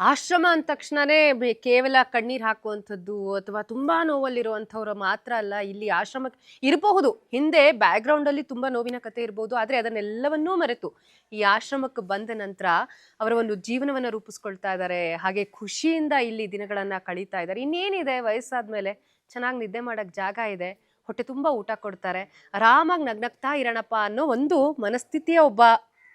ಆಶ್ರಮ ಅಂದ ತಕ್ಷಣನೇ ಬೆ- ಕೇವಲ ಕಣ್ಣೀರು ಹಾಕುವಂಥದ್ದು ಅಥವಾ ತುಂಬಾ ನೋವಲ್ಲಿರುವಂಥವ್ರು ಮಾತ್ರ ಅಲ್ಲ, ಇಲ್ಲಿ ಆಶ್ರಮಕ್ಕೆ ಇರಬಹುದು. ಹಿಂದೆ ಬ್ಯಾಕ್ಗ್ರೌಂಡಲ್ಲಿ ತುಂಬಾ ನೋವಿನ ಕತೆ ಇರಬಹುದು ಆದ್ರೆ ಅದನ್ನೆಲ್ಲವನ್ನೂ ಮರೆತು ಈ ಆಶ್ರಮಕ್ಕೆ ಬಂದ ನಂತರ ಅವರ ಒಂದು ಜೀವನವನ್ನು ರೂಪಿಸ್ಕೊಳ್ತಾ ಇದ್ದಾರೆ. ಹಾಗೆ ಖುಷಿಯಿಂದ ಇಲ್ಲಿ ದಿನಗಳನ್ನ ಕಳೀತಾ ಇದ್ದಾರೆ. ಇನ್ನೇನಿದೆ, ವಯಸ್ಸಾದ್ಮೇಲೆ ಚೆನ್ನಾಗಿ ನಿದ್ದೆ ಮಾಡೋಕ್ಕೆ ಜಾಗ ಇದೆ, ಹೊಟ್ಟೆ ತುಂಬಾ ಊಟ ಕೊಡ್ತಾರೆ. ಆರಾಮಾಗಿ ನಗ್ನಗ್ತಾ ಇರೋಣಪ್ಪ ಅನ್ನೋ ಒಂದು ಮನಸ್ಥಿತಿಯ ಒಬ್ಬ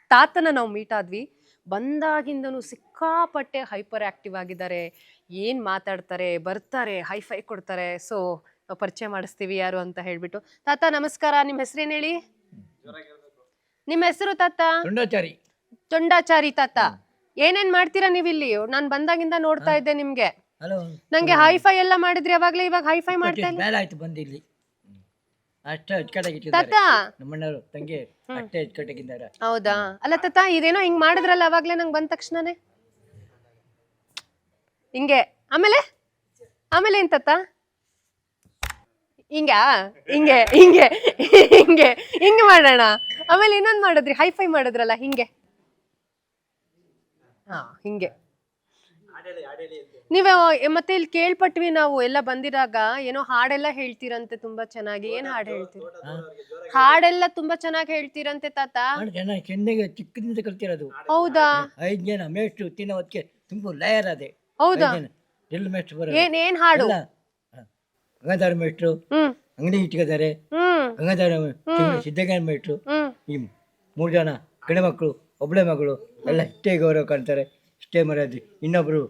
ತಾತನ ನಾವು ಮೀಟ್ ಆದ್ವಿ. ಬಂದಾಗಿಂದನೂ ಸಿಕ್ಕಾಪಟ್ಟೆ ಹೈಪರ್ ಆ್ಯಕ್ಟಿವ್ ಆಗಿದ್ದಾರೆ. ಏನು ಮಾತಾಡ್ತಾರೆ ಬರ್ತಾರೆ ಹೈಫೈ ಕೊಡ್ತಾರೆ. ಸೊ ಪರಿಚಯ ಮಾಡಿಸ್ತೀವಿ ಯಾರು ಅಂತ ಹೇಳ್ಬಿಟ್ಟು. ತಾತ ನಮಸ್ಕಾರ. ನಿಮ್ಮ ಹೆಸರೇನು ಹೇಳಿ? ನಿಮ್ಮ ಹೆಸರು ತಾತ? ತುಂಡಾಚಾರಿ. ತೊಂಡಾಚಾರಿ ತಾತ. ಏನೇನ್ ಮಾಡ್ತೀರಾ ನೀವಿಲ್ಲಿ? ನಾನು ಬಂದಾಗಿಂದ ನೋಡ್ತಾ ಇದ್ದೆ ನಿಮ್ಗೆ. ನಂಗೆ ಹೈಫೈ ಎಲ್ಲ ಮಾಡಿದ್ರಿ ಅವಾಗ್ಲೇ ಇವಾಗ ಹೈಫೈ ಮಾಡ್ತಾ ಇಲ್ಲ? ಬಂದಿಲ್ಲಿ. ಅಷ್ಟೇ ಅಚ್ಚುಕಟ್ಟಾಗಿ ತಾತ? ಇಟ್ಟಿದ್ದಾರೆ ತಂಗಿ ಅಷ್ಟೇ ಅಚ್ಚುಕಟ್ಟಾಗಿದ್ದಾರೆ. ಹೌದಾ? ಅಲ್ಲ ತಾತ ಇದೇನೋ ಹಿಂಗ್ ಮಾಡಿದ್ರಲ್ಲ ಅವಾಗ್ಲೇ ನಂಗೆ ಬಂದ ತಕ್ಷಣನೇ? ಹಿಂಗೆ ಆಮೇಲೆ? ಆಮೇಲೆ ಏನ್ ತಾತ? ಹಿಂಗ? ಹಿಂಗೆ ಹಿಂಗೆ ಹಿಂಗೆ ಹಿಂಗೆ ಮಾಡೋಣ. ಆಮೇಲೆ ಇನ್ನೊಂದ್ ಮಾಡಿದ್ರಿ ಹೈಫೈ ಮಾಡಿದ್ರಲ್ಲ ಹಿಂಗೆ. ಹಾ ಹಿಂಗೆ. ನೀವು ಮತ್ತೆ ಇಲ್ಲಿ ಕೇಳ್ಪಟ್ವಿ ನಾವು ಎಲ್ಲ ಬಂದಿರಾಗ ಏನೋ ಹಾಡೆಲ್ಲ ಹೇಳ್ತೀರಂತೆ ತುಂಬಾ ಚೆನ್ನಾಗಿ. ಏನ್ ಹಾಡು ಹೇಳ್ತೀರ? ಹಾಡೆಲ್ಲ ತುಂಬಾ ಚೆನ್ನಾಗಿ ಹೇಳ್ತೀರಂತೆ ತಾತ. ಚೆನ್ನಾಗಿ ಜನ ಚೆನ್ನಾಗಿ ಚಿಕ್ಕದಿಂದ ಕಲ್ತಿರೋದು. ಹೌದಾ? ಐದು ಜನ ಮೇಷ್ಟ್ರು ತಿನ್ನೋ ಹೊತ್ತಿಗೆ ತುಂಬ ಲೇಯರ್ ಅದೇ. ಹೌದಾ? ಐದ್ ಜನ. ಎಲ್ಲ ಮೇಷ್ಟ್ರು ಬರೋದು ಏನ್ ಏನ್ ಹಾಡು? ಎಲ್ಲ ಹ. ಗಂಗಾಧರ ಮೇಷ್ಟ್ರು ಹ್ಮ್. ಅಂಗಡಿ ಇಟ್ಕೋತಾರೆ ಹ್ಮ್. ಗಂಗಾಧರ ಸಿದ್ದಗಂಗ ಮೇಷ್ಟ್ರು ಹ್ಮ್. ಈ ಮೂರು ಜನ ಗಂಡು ಮಕ್ಕಳು ಒಬ್ಬಳೆ ಮಗಳು ಎಲ್ಲ ಇಷ್ಟೇ ಗೌರವ ಕಾಣ್ತಾರೆ ಇಷ್ಟೇ ಮರ್ಯಾದೆ. ಇನ್ನೊಬ್ಬರು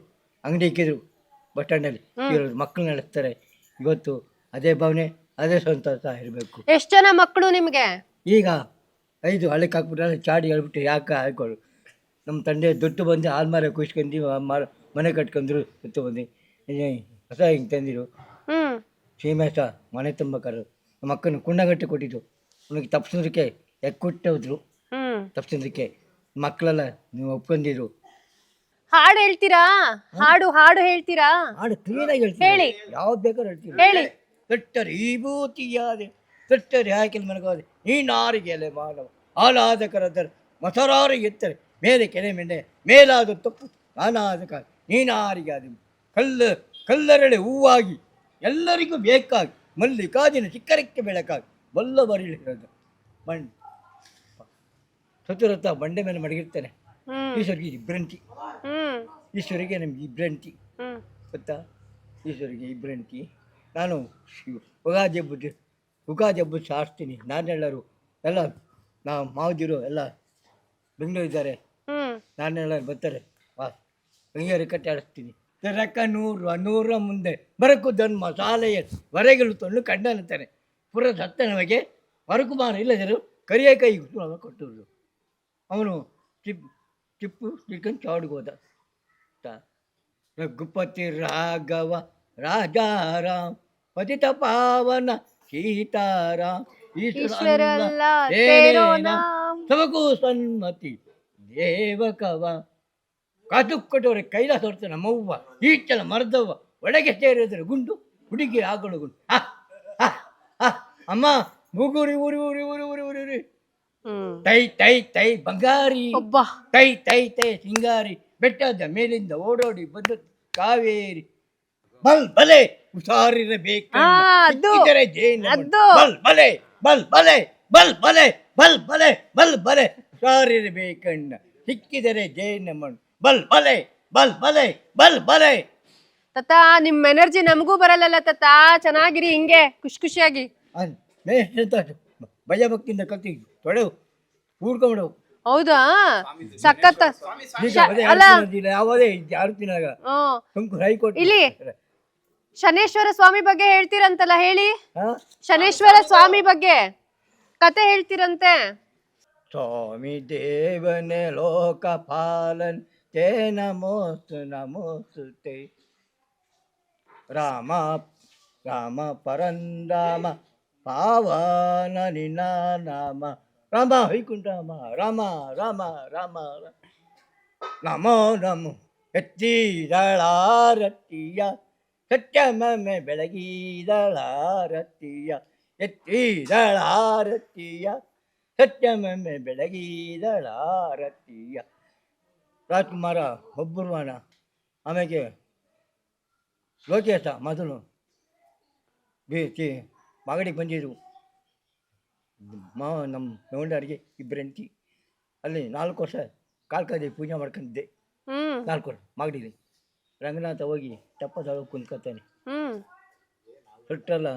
ಅಂಗಡಿ ಇಕ್ಕಿದ್ರು ಬಸ್ ಸ್ಟ್ಯಾಂಡಲ್ಲಿ ಮಕ್ಕಳು ನಡೆಸ್ತಾರೆ ಇವತ್ತು ಅದೇ ಭಾವನೆ ಅದೇ ಸಂತೋಷ ಇರಬೇಕು. ಎಷ್ಟು ಜನ ಮಕ್ಕಳು ನಿಮಗೆ? ಈಗ ಐದು ಹಳಕ್ಕೆ ಹಾಕ್ಬಿಟ್ಟು ಚಾಡಿ ಹೇಳ್ಬಿಟ್ಟು ಯಾಕೆ ಹಾಕೊಳ್ಳು ನಮ್ಮ ತಂದೆ ದುಡ್ಡು ಬಂದು ಆಲ್ಮಾರ ಕುಯ್ಸ್ಕೊಂಡು ಮಾರ ಮನೆ ಕಟ್ಕೊಂಡ್ರು ದುಡ್ಡು ಬಂದು. ಹೊಸ ಹಿಂಗೆ ತಂದಿರು. ಸೀಮೆಸ ಮನೆ ತುಂಬ ಕರು ನಮ್ಮ ಅಕ್ಕನ ಕುಂಡಗಟ್ಟೆ ಕೊಟ್ಟಿದ್ದು. ಅವನಿಗೆ ತಪ್ಪಿಸೋದಕ್ಕೆ ಎಕ್ಕುಟ್ಟೋದ್ರು ತಪ್ಪಿಸೋದಕ್ಕೆ ಮಕ್ಕಳೆಲ್ಲ ನೀವು ಒಪ್ಕೊಂಡಿರು ಹಾಡು ಹೇಳ್ತೀರಾ? ಹಾಡು ಹಾಡು ಹೇಳ್ತೀರಾ? ಹಾಡು ಕ್ಲೀನಾಗಿ ಹೇಳಿ. ಹೇಳ್ತೀವಿ ಯಾವ್ದು ಬೇಕಾದ್ರೂ ಹೇಳ್ತೀರಾ ಹೇಳಿ. ಕಟ್ಟರಿ ಈ ಭೂತಿಯಾದೆ ಕಟ್ಟರಿ ಹಾಕಿಲ್ ಮನಗಾದೆ ಈ ನಾರಿಗೆಲೆ ಮಾನವ ಆಹ್ಲಾದಕರದರ ಮೊಸರಾರು ಎತ್ತರೆ ಮೇಲೆ ಕೆರೆ ಮಿಂಡೆ ಮೇಲಾದ ತಪ್ಪು ನಾನಾದ ಕಾಲ ನೀನಾರಿಗಾದೆ ಕಲ್ಲು ಕಲ್ಲರಳೆ ಹೂವಾಗಿ ಎಲ್ಲರಿಗೂ ಬೇಕಾಗಿ ಮಲ್ಲಿಕಾದಿನ ಚಿಕ್ಕರಕ್ಕೆ ಬೆಳಕಾಗಿ ಬಲ್ಲ ಬರಿಲಿರೋದು ಮಣ್ಣು ಚತುರಥ ಬಂಡೆ ಮೇಲೆ ಮಡಗಿರ್ತಾನೆ. ಈಶ್ವರಿಗೆ ಇಬ್ಬರಂತಿ ಹ್ಮ್. ಈಶ್ವರಿಗೆ ನಮಗೆ ಇಬ್ಬರಂತಿ ಹ್ಮ್. ಗೊತ್ತಾ? ಈಶ್ವರಿಗೆ ಇಬ್ಬರಂತಿ ನಾನು ಯುಗಾದಿ ಹಬ್ಬದ ಯುಗಾದಿ ಹಬ್ಬದ ಸಾರಿಸ್ತೀನಿ. ನಾನೆಲ್ಲರೂ ಎಲ್ಲ ನಾ ಮಾವದಿರು ಎಲ್ಲ ಬೆಂಗಳೂರು ಇದ್ದಾರೆ. ನಾನೆಲ್ಲರೂ ಬರ್ತಾರೆ. ವಾ ಬೆಂಗಳೂರು ಕಟ್ಟಿ ಆಡಿಸ್ತೀನಿ ತೆರಕ ನೂರು ನೂರ ಮುಂದೆ ಬರಕು ಧರ್ಮ ಶಾಲೆಯ ವರೆಗಳು ತಂದು ಕಂಡನಂತಾನೆ ಪುರ ಸತ್ತ ನಮಗೆ ಮರಕುಮಾರ ಇಲ್ಲದರು ಕರಿಯ ಕೈ ಕೊಟ್ಟರು ಅವನು ಚಿಪ್ಪು ಚಿಕ್ಕನ್ ಚಾವ್ಡಿಗೆ ಹೋದ ರಘುಪತಿ ರಾಘವ ರಾಜಾರಾಮ್ ಪತಿತ ಪಾವನ ಸೀತಾರಾಮ್. ಸಬಕು ಸನ್ಮತಿ ದೇವಕವ ಕಾತು ಕೊಟ್ಟವ್ರೆ ಕೈಲಾಸ ಹೊರತ ನಮ್ಮವ್ವ ಈಚಲ ಮರದವ್ವ ಒಳಗೆ ಸೇರಿದ್ರೆ ಗುಂಡು ಹುಡುಗಿ ಆಗಳು ಗುಂಡು. ಅಮ್ಮ ಮೂಗುರಿ ಊರಿ ಊರಿ ಊರಿ ಊರಿ ಊರಿ ಊರಿ ತೈ ತೈ ತೈ ಬಂಗಾರಿ. ಒಬ್ಬ ತೈ ತೈ ತೈ ಸಿಂಗಾರಿ. ಬೆಟ್ಟದ ಮೇಲಿಂದ ಓಡೋಡಿ ಬಂದು ಕಾವೇರಿ. ಬಲ್ ಬಲೆ ಹುಷಾರಿರಬೇಕು ಆ, ಅದು. ಅದು. ಬಲ್ ಬಲೆ ಬಲ್ ಬಲೆ ಬಲ್ ಬಲೆ ಬಲ್ ಬಲೆ ಬಲ್ ಬಲೆ ಹುಷಾರಿರಬೇಕಣ್ಣ. ಸಿಕ್ಕಿದರೆ ಜೇನಮ್ಮಣ್ಣು ಬಲ್ ಬಲೆ ಬಲ್ ಬಲೆ ಬಲ್ ಬಲೆ. ತಾತ ನಿಮ್ ಎನರ್ಜಿ ನಮಗೂ ಬರಲ್ಲಲ್ಲ ತಾತ? ಚೆನ್ನಾಗಿರಿ ಹಿಂಗೆ ಖುಷಿ ಖುಷಿಯಾಗಿ. ಅನ್ ಮೇಷ್ಟ್ರಂತ ಭಯ ಭಕ್ತಿಯಿಂದ ಕಲ್ತಿ ತೊಡೆವು ಕೂಡ್ಕೊಂಬಿಡವು ಹೌದಾ? ಸಖತ್ ಅಲ್ಲ. ಯಾವುದೇ ಯಾರು ತಿನ್ನಾಗ ಹೈಕೋರ್ಟ್ ಇಲ್ಲಿ ಶನೇಶ್ವರ ಸ್ವಾಮಿ ಬಗ್ಗೆ ಹೇಳ್ತೀರಂತಲ್ಲ ಹೇಳಿ. ಶನೇಶ್ವರ ಸ್ವಾಮಿ ಬಗ್ಗೆ ಕತೆ ಹೇಳ್ತೀರಂತೆ. ಸ್ವಾಮಿ ದೇವನೇ ಲೋಕಪಾಲನ್ ತೇ ನಮೋಸ್ತು ನಮೋಸ್ತುತೆ ರಾಮ ರಾಮ ಪರಂದಾಮ ಪಾವನ ನಿನ್ನ ನಾಮ ರಾಮ ವೈಕುಂಠರಾಮ ರಾಮ ರಾಮ ರಾಮ ರಾಮ. ನಮೋ ನಮೋ ಎತ್ತಿದಳಾರತಿಯ ಸತ್ಯಮೆ ಬೆಳಗಿದಳಾರತಿಯ ಎತ್ತಿದಳಾರತಿಯ ಸತ್ಯಮೆ ಬೆಳಗಿದಳಾರತಿಯ ರಾಜ್ಕುಮಾರ ಒಬ್ಬರುವಾನ ಆಮೇಲೆ ಲೋಕೇಶ ಮೊದಲು ಬಿ ತಿ ಮಾಗಡಿಗೆ ಬಂದಿದ್ರು ಮಾವ ನಮ್ಮ ನವಂಡರಿಗೆ ಇಬ್ಬರು ಹೆಂಡತಿ. ಅಲ್ಲಿ ನಾಲ್ಕು ವರ್ಷ ಕಾಲ್ಕಾದಿ ಪೂಜೆ ಮಾಡ್ಕೊಂಡಿದ್ದೆ. ಹ್ಮ್. ನಾಲ್ಕು ವರ್ಷ ಮಾಗಡಿಲಿ ರಂಗನಾಥ ಹೋಗಿ ತೆಪ್ಪದೊಳಗೆ ಕುಂತ್ಕೊತಾನೆ. ಹ್ಮ್. ಸುಟ್ಟಲ್ಲ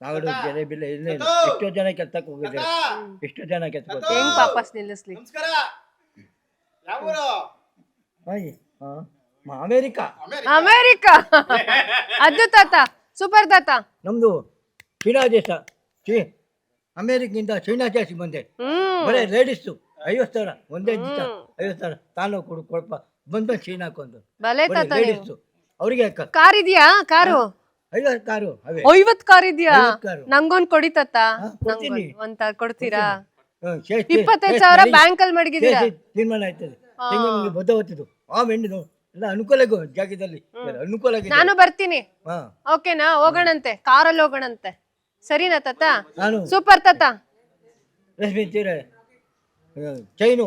ನಾಗಡು ಜಲೆ ಬೆಲೆ ಇಲ್ಲೇ ಇಲ್ಲ. ಎಷ್ಟೋ ಜನ ಕೆತ್ತಕ್ಕೆ ಹೋಗಿದ್ದಾರೆ. ಎಷ್ಟೋ ಜನ ಕೆತ್ತಕ್ಕೆ ಹೆಂಗ್ ವಾಪಸ್ ನಿಲ್ಲಿಸ್ಲಿ? ನಮಸ್ಕಾರ! ಹಾಂ ಅಮೇರಿಕಾ. ಅಮೇರಿಕಾ? ಅದು ತಾತ ಸೂಪರ್ ತಾತ. ನಮ್ಮದು ಚೀನಾ ದೇಶ ಚೀ ಅಮೇರಿಕಿಂದ ಚೀನಾ ಜಾಸ್ತಿ ಬಂದೆ. ಬರೀ ಲೇಡೀಸು ಐವತ್ತು ಸಾವಿರ ಒಂದೇ ದಿವಸ ಐವತ್ತು ಸಾವಿರ ತಾನು ಕೊಡು ಕೊಡಪ್ಪ. ಬಂದು ಚೀನಾಕೊಂದು ತಾತ ನೀವು. ಲೇಡೀಸು ಅವರಿಗೆ ಅಕ್ಕ ಕಾರ್ ಇದೆಯಾ? ಕಾರು? ಐವತ್ತು ಕಾರು ಅವೇ. ಐವತ್ ಕಾರ್ ಇದೆಯಾ? ಐವತ್ತು ಕಾರು. ನಂಗೊಂದ್ ಕೊಡಿ ತಾತ. ಹಾ, ಕೊಡ್ತೀನಿ. ನಂಗೊಂದ್ ಒಂದ್ ತ- ಕೊಡ್ತೀರಾ? ಹ್ಮ್, ಇಪ್ಪತ್ತೈದು ಸಾವಿರ. ಬ್ಯಾಂಕ್ ಅಲ್ಲಿ ಮಡಗಿದ್ದೀರಾ? ಶೇ- ಶೇ- ತೀರ್ಮಾನ ಆಯ್ತದೆ. ತೆಂಗಿನ ಬದ್ಧ ಹೊತ್ತಿದ್ದು. ಆ ಮೆಂಡಿದು ಎಲ್ಲ ಅನುಕೂಲ ಆಗೋ ಜಾಗದಲ್ಲಿ. ಅನುಕೂಲ ಆಗಿದೆ ನಾನು ಬರ್ತೀನಿ. ಹಾ. ಓಕೆನಾ? ಹೋಗೋಣಂತೆ. ಕಾರಲ್ಲಿ ಹೋಗೋಣಂತೆ. ಸರಿನಾ ತಾತ? ನಾನು. ಸೂಪರ್ ತಾತ. ರಶ್ಮಿ ತೀರ ಚೈನು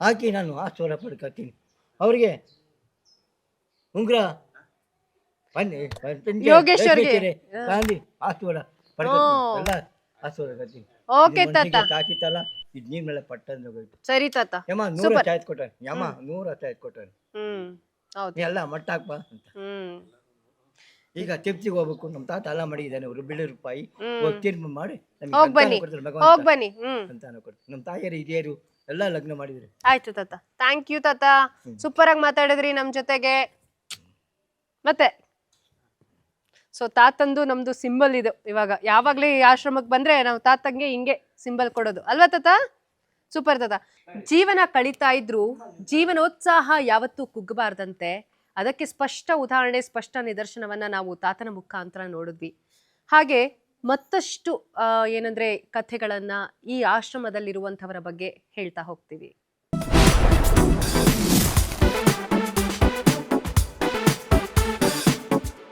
ಹಾಕಿ ನಾನು ಆಸ್ವಾದ ಪಡ್ಕೊತೀನಿ. ಅವ್ರಿಗೆ ಉಂಗ್ರ ಬನ್ನಿ ಬನ್ನಿ. ಯೋಗೇಶ್ವರ್ಗೆ. ರಶ್ಮಿ ತೀರೆ, ಗಾಂಧಿ ಆಸ್ವಾದ ಪಡ್ಕೊತೀನಿ. ಎಲ್ಲ ಓಕೆ ತಾತ. ಹಾಕಿತ್ತಲ್ಲ ಇದು ನೀರ್ ಮೇಲೆ ಪಟ್ಟಂದ್ರೆ ಹೋಗೋಯ್ತು ಸರಿ ತಾತ. ಯಮ್ಮ ನೂರ Super. ಚಾಯ್ದು ಕೊಟ್ಟಾನೆ ಯಮ್ಮ ನೂರ ಚಾಯ್ದು ಕೊಟ್ಟಾನೆ ಹ್ಮ್. ಹೌದು. ಎಲ್ಲ ಮಟ್ಟ ಹಾಕ್ಬಾ ಅಂತ. ಹ್ಮ್. ಈಗ ತಿಪ್ತಿಗೆ ಹೋಗ್ಬೇಕು ನಮ್ಮ ತಾತ ಎಲ್ಲ ಮಾಡಿದ್ದಾನೆ ಅವರು ಬಿಳಿ ರೂಪಾಯಿ. ಹೋಗಿ ತೀರ್ಮಾನ ಮಾಡಿ. ನಮಗೆ ಹೋಗ್ ಬನ್ನಿ. ಕೊಡ್ತಾರೆ ಹೋಗ್ ಬನ್ನಿ. ಹ್ಮ್. ಸಂತಾನ ಕೊಡ್ತಾರೆ. ನಮ್ಮ ತಾಯಿಯರು ಹಿರಿಯರು ಎಲ್ಲ ಲಗ್ನ ಮಾಡಿದ್ರು ಆಯ್ತು ತಾತ. ಥ್ಯಾಂಕ್ ಯು ತಾತ. ಸೂಪರ್ ಆಗಿ ಮಾತಾಡಿದ್ರಿ ನಮ್ ಜೊತೆಗೆ. ಮತ್ತೆ? ಸೊ ತಾತಂದು ನಮ್ದು ಸಿಂಬಲ್ ಇದು. ಇವಾಗ ಯಾವಾಗ್ಲೇ ಈ ಆಶ್ರಮಕ್ಕೆ ಬಂದ್ರೆ ನಾವು ತಾತಂಗೆ ಹಿಂಗೆ ಸಿಂಬಲ್ ಕೊಡೋದು. ಅಲ್ವಾ ತಾತ? ಸೂಪರ್ ತಾತ. ಜೀವನ ಕಳೀತಾ ಇದ್ರು ಜೀವನೋತ್ಸಾಹ ಯಾವತ್ತೂ ಕುಗ್ಗಬಾರ್ದಂತೆ. ಅದಕ್ಕೆ ಸ್ಪಷ್ಟ ಉದಾಹರಣೆ, ಸ್ಪಷ್ಟ ನಿದರ್ಶನವನ್ನ ನಾವು ತಾತನ ಮುಖಾಂತರ ನೋಡಿದ್ವಿ. ಹಾಗೆ ಮತ್ತಷ್ಟು ಏನಂದರೆ ಕಥೆಗಳನ್ನ ಈ ಆಶ್ರಮದಲ್ಲಿರುವಂಥವರ ಬಗ್ಗೆ ಹೇಳ್ತಾ ಹೋಗ್ತೀವಿ.